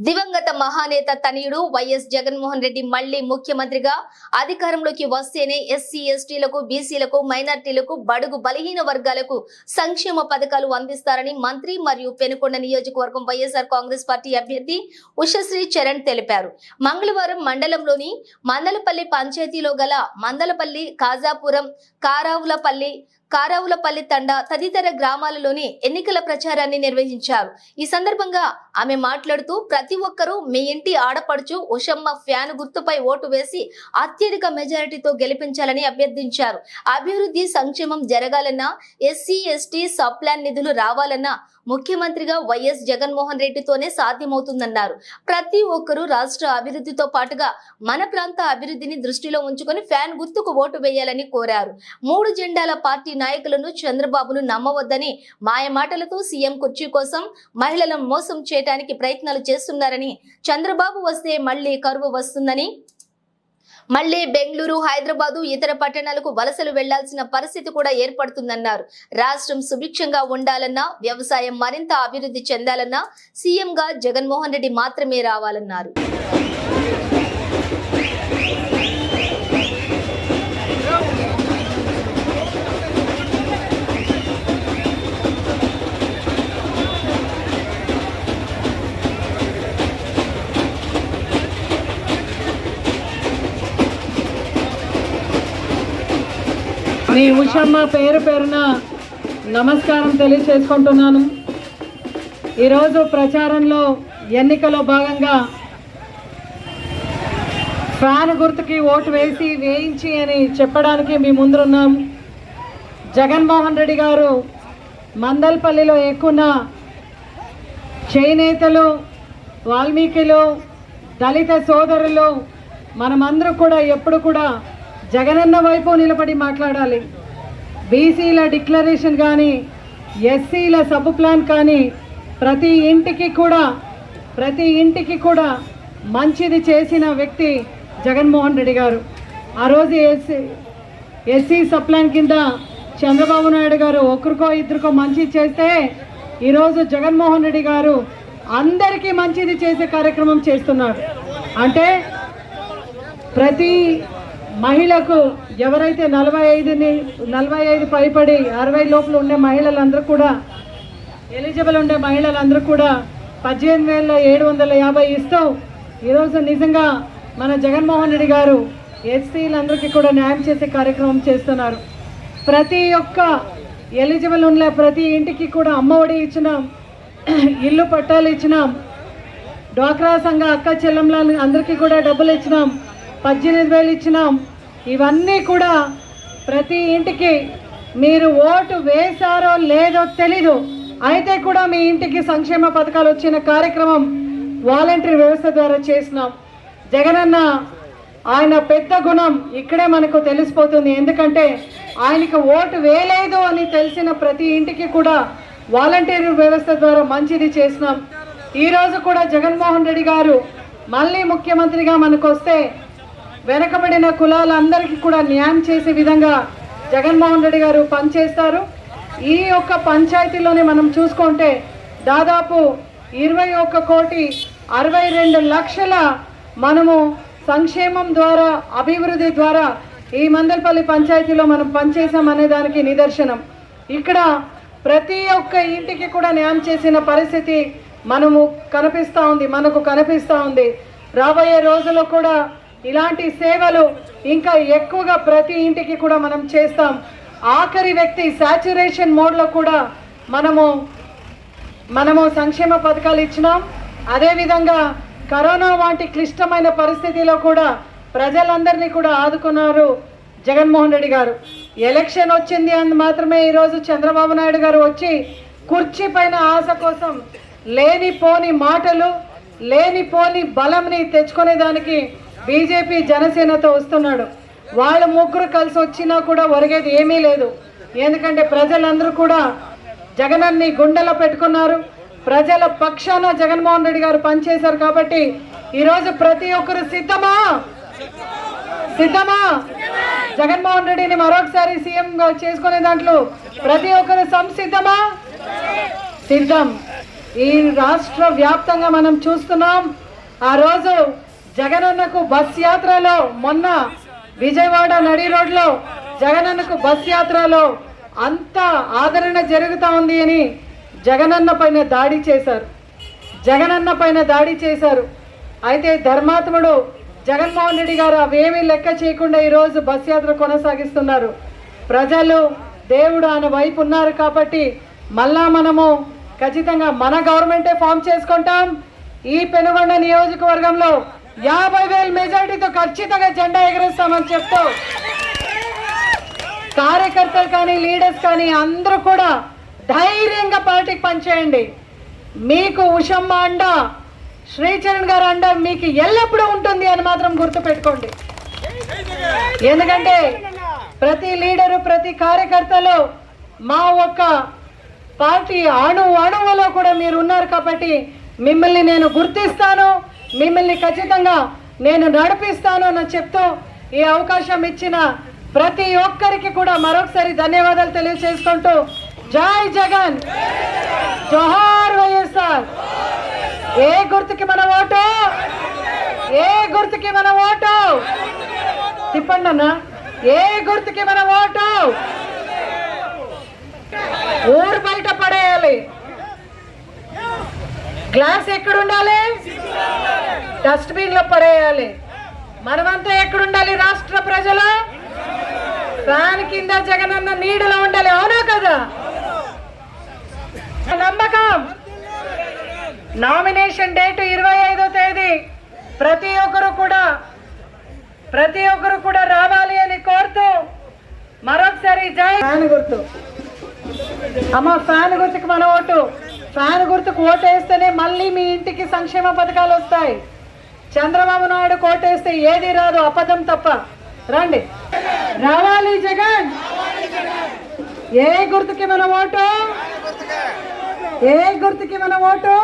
దివంగత మహానేత తనయుడు వైఎస్ జగన్మోహన్ రెడ్డి మళ్ళీ ముఖ్యమంత్రిగా అధికారంలోకి వస్తేనే ఎస్సీ ఎస్టీలకు బీసీలకు మైనార్టీలకు బడుగు బలహీన వర్గాలకు సంక్షేమ పథకాలు అందిస్తారని మంత్రి మరియు పెనుకొండ నియోజకవర్గం వైఎస్ఆర్ కాంగ్రెస్ పార్టీ అభ్యర్థి ఉషశ్రీ చరణ్ తెలిపారు. మంగళవారం మండలంలోని మందలపల్లి పంచాయతీలో గల మందలపల్లి కాజాపురం కారావులపల్లి కారావులపల్లి తండా తదితర గ్రామాలలోని ఎన్నికల ప్రచారాన్ని నిర్వహించారు. ఈ సందర్భంగా ఆమె మాట్లాడుతూ ప్రతి ఒక్కరూ మీ ఇంటి ఆడపడుచు ఉషమ్మ ఫ్యాన్ గుర్తుపై ఓటు వేసి అత్యధిక మెజారిటీతో గెలిపించాలని అభ్యర్థించారు. అభివృద్ధి సంక్షేమం జరగాలన్నా ఎస్సీ ఎస్టీ సబ్ ప్లాన్ నిధులు రావాలన్నా ముఖ్యమంత్రిగా వైఎస్ జగన్మోహన్ రెడ్డితోనే సాధ్యమవుతుందన్నారు. ప్రతి ఒక్కరూ రాష్ట్ర అభివృద్ధితో పాటుగా మన ప్రాంత అభివృద్ధిని దృష్టిలో ఉంచుకొని ఫ్యాన్ గుర్తుకు ఓటు వేయాలని కోరారు. మూడు జెండాల పార్టీ నాయకులను చంద్రబాబును నమ్మవద్దని మాయమాటలతో సీఎం కుర్చీ కోసం మహిళలను మోసం చేయడానికి ప్రయత్నాలు చేస్తున్నారని చంద్రబాబు వస్తే మళ్ళీ కరువు వస్తుందని మళ్ళీ బెంగళూరు హైదరాబాదు ఇతర పట్టణాలకు వలసలు వెళ్ళాల్సిన పరిస్థితి కూడా ఏర్పడుతుందన్నారు. రాష్ట్రం సుభిక్షంగా ఉండాలన్నా వ్యవసాయం మరింత అభివృద్ధి చెందాలన్నా సీఎంగా జగన్మోహన్ రెడ్డి మాత్రమే రావాలన్నారు. మీ పేరు పేరున నమస్కారం తెలియచేసుకుంటున్నాను. ఈరోజు ప్రచారంలో ఎన్నికలో భాగంగా ఫ్యాన్ గుర్తుకి ఓటు వేసి వేయించి అని చెప్పడానికి మీ ముందున్నాం జగన్మోహన్ రెడ్డి గారు మందల్పల్లిలో ఎక్కున్న చేనేతలు వాల్మీకిలు దళిత సోదరులు మనమందరూ కూడా ఎప్పుడు కూడా జగనన్న వైపు నిలబడి మాట్లాడాలి. బీసీల డిక్లరేషన్ కానీ ఎస్సీల సబ్ ప్లాన్ కానీ ప్రతి ఇంటికి కూడా ప్రతి ఇంటికి కూడా మంచిది చేసిన వ్యక్తి జగన్మోహన్ రెడ్డి గారు. ఆ రోజు ఎస్సీ ఎస్సీ సబ్ ప్లాన్ కింద చంద్రబాబు నాయుడు గారు ఒకరికో ఇద్దరికో మంచి చేస్తే ఈరోజు జగన్మోహన్ రెడ్డి గారు అందరికీ మంచిది చేసే కార్యక్రమం చేస్తున్నారు. అంటే ప్రతి మహిళకు ఎవరైతే నలభై ఐదుని నలభై ఐదు పైపడి అరవై లోపల ఉండే మహిళలందరూ కూడా ఎలిజిబుల్ ఉండే మహిళలందరూ కూడా పద్దెనిమిది వేల ఏడు వందల యాభై ఇస్తూ. ఈరోజు నిజంగా మన జగన్మోహన్ రెడ్డి గారు ఎస్సీలందరికీ కూడా న్యాయం చేసే కార్యక్రమం చేస్తున్నారు. ప్రతి ఒక్క ఎలిజిబుల్ ఉన్న ప్రతి ఇంటికి కూడా అమ్మఒడి ఇచ్చినాం ఇల్లు పట్టాలు ఇచ్చినాం డ్వాక్రా సంఘ అక్క చెల్లెంల అందరికీ కూడా డబ్బులు ఇచ్చినాం. పద్దెనిమిది వేలు ఇచ్చినాం. ఇవన్నీ కూడా ప్రతి ఇంటికి మీరు ఓటు వేశారో లేదో తెలీదు. అయితే కూడా మీ ఇంటికి సంక్షేమ పథకాలు వచ్చిన కార్యక్రమం వాలంటరీ వ్యవస్థ ద్వారా చేసినాం. జగనన్న ఆయన పెద్ద గుణం ఇక్కడే మనకు తెలిసిపోతుంది. ఎందుకంటే ఆయనకి ఓటు వేయలేదు అని తెలిసిన ప్రతి ఇంటికి కూడా వాలంటీర్ వ్యవస్థ ద్వారా మంచిది చేసినాం. ఈరోజు కూడా జగన్మోహన్ రెడ్డి గారు మళ్ళీ ముఖ్యమంత్రిగా మనకు వస్తే వెనకబడిన కులాలందరికీ కూడా న్యాయం చేసే విధంగా జగన్మోహన్ రెడ్డి గారు పనిచేస్తారు. ఈ యొక్క పంచాయతీలోనే మనం చూసుకుంటే దాదాపు ఇరవై ఒక్క కోటి అరవై రెండు లక్షల మనము సంక్షేమం ద్వారా అభివృద్ధి ద్వారా ఈ మందల్పల్లి పంచాయతీలో మనం పనిచేసామనే దానికి నిదర్శనం. ఇక్కడ ప్రతి ఒక్క ఇంటికి కూడా న్యాయం చేసిన పరిస్థితి మనము కనిపిస్తూ ఉంది మనకు కనిపిస్తూ ఉంది. రాబోయే రోజుల్లో కూడా ఇలాంటి సేవలు ఇంకా ఎక్కువగా ప్రతి ఇంటికి కూడా మనం చేస్తాం. ఆఖరి వ్యక్తి సాచురేషన్ మోడ్లో కూడా మనము మనము సంక్షేమ పథకాలు ఇచ్చినాం. అదేవిధంగా కరోనా వంటి క్లిష్టమైన పరిస్థితిలో కూడా ప్రజలందరినీ కూడా ఆదుకున్నారు జగన్మోహన్ రెడ్డి గారు. ఎలక్షన్ వచ్చింది అని మాత్రమే ఈరోజు చంద్రబాబు నాయుడు గారు వచ్చి కుర్చీ పైన ఆశ కోసం లేనిపోని మాటలు లేనిపోని బలంని తెచ్చుకునే దానికి బీజేపీ జనసేనతో వస్తున్నాడు. వాళ్ళ ముగ్గురు కలిసి వచ్చినా కూడా ఒరిగేది ఏమీ లేదు. ఎందుకంటే ప్రజలందరూ కూడా జగనన్ని గుండెలో పెట్టుకున్నారు. ప్రజల పక్షాన జగన్మోహన్ రెడ్డి గారు పనిచేశారు కాబట్టి ఈరోజు ప్రతి ఒక్కరు సిద్ధమా? సిద్ధమా? జగన్మోహన్ రెడ్డిని మరొకసారి సీఎంగా చేసుకునే దాంట్లో ప్రతి ఒక్కరు సంసిద్ధమా? సిద్ధం. ఈ రాష్ట్ర వ్యాప్తంగా మనం చూస్తున్నాం. ఆ రోజు జగనన్నకు బస్ యాత్రలో మొన్న విజయవాడ నడి రోడ్లో జగనన్నకు బస్ యాత్రలో అంత ఆదరణ జరుగుతూ ఉంది అని జగనన్న పైన దాడి చేశారు. జగనన్న పైన దాడి చేశారు. అయితే ధర్మాత్ముడు జగన్మోహన్ రెడ్డి గారు అవేమీ లెక్క చేయకుండా ఈరోజు బస్ యాత్ర కొనసాగిస్తున్నారు. ప్రజలు దేవుడు ఆయన వైపు ఉన్నారు కాబట్టి మళ్ళా మనము ఖచ్చితంగా మన గవర్నమెంటే ఫామ్ చేసుకుంటాం. ఈ పెనుగొండ నియోజకవర్గంలో యాభై వేల మెజారిటీతో ఖచ్చితంగా జెండా ఎగరేస్తామని చెప్తూ కార్యకర్తలు కానీ లీడర్స్ కానీ అందరూ కూడా ధైర్యంగా పార్టీకి పనిచేయండి. మీకు ఉషమ్మ అండ శ్రీచరణ్ గారు అండ మీకు ఎల్లప్పుడూ ఉంటుంది అని మాత్రం గుర్తుపెట్టుకోండి. ఎందుకంటే ప్రతి లీడరు ప్రతి కార్యకర్తలు మా ఒక్క పార్టీ అణు అణువులో కూడా మీరు ఉన్నారు కాబట్టి మిమ్మల్ని నేను గుర్తిస్తాను. మిమ్మల్ని ఖచ్చితంగా నేను నడిపిస్తాను అని చెప్తూ ఈ అవకాశం ఇచ్చిన ప్రతి ఒక్కరికి కూడా మరొకసారి ధన్యవాదాలు తెలియజేసుకుంటూ జై జగన్! జోహార్ వైఎస్ఆర్! ఏ గుర్తుకి మన ఓటు? ఏ గుర్తుకి మన ఓటు? తిప్పండి అన్న. ఏ గుర్తుకి మన ఓటు? ఊరు బయట పడేయాలి. గ్లాస్ ఎక్కడ ఉండాలి డస్ట్బిన్లో పడేయాలి. మనమంతా ఎక్కడుండాలి రాష్ట్ర ప్రజలు? ఫ్యాన్ కింద జగనన్న నీడలో ఉండాలి అవునా కదా? నమ్మకం. నామినేషన్ డేట్ ఇరవై ఐదో తేదీ. ప్రతి ఒక్కరు కూడా ప్రతి ఒక్కరు కూడా రావాలి అని కోరుతూ మరొకసారి జై ఫ్యాన్ గుర్తు. అమ్మ ఫ్యాన్ గుర్తుకు మన ఓటు. ఫ్యాన్ గుర్తుకు ఓటు వేస్తేనే మళ్ళీ మీ ఇంటికి సంక్షేమ పథకాలు వస్తాయి. చంద్రబాబు నాయుడు కోటేస్తే ఏది రాదు అపదం తప్ప. రండి. రావాలి జగన్. ఏ గుర్తుకి మన ఓటు? ఏ గుర్తుకి మన ఓటు?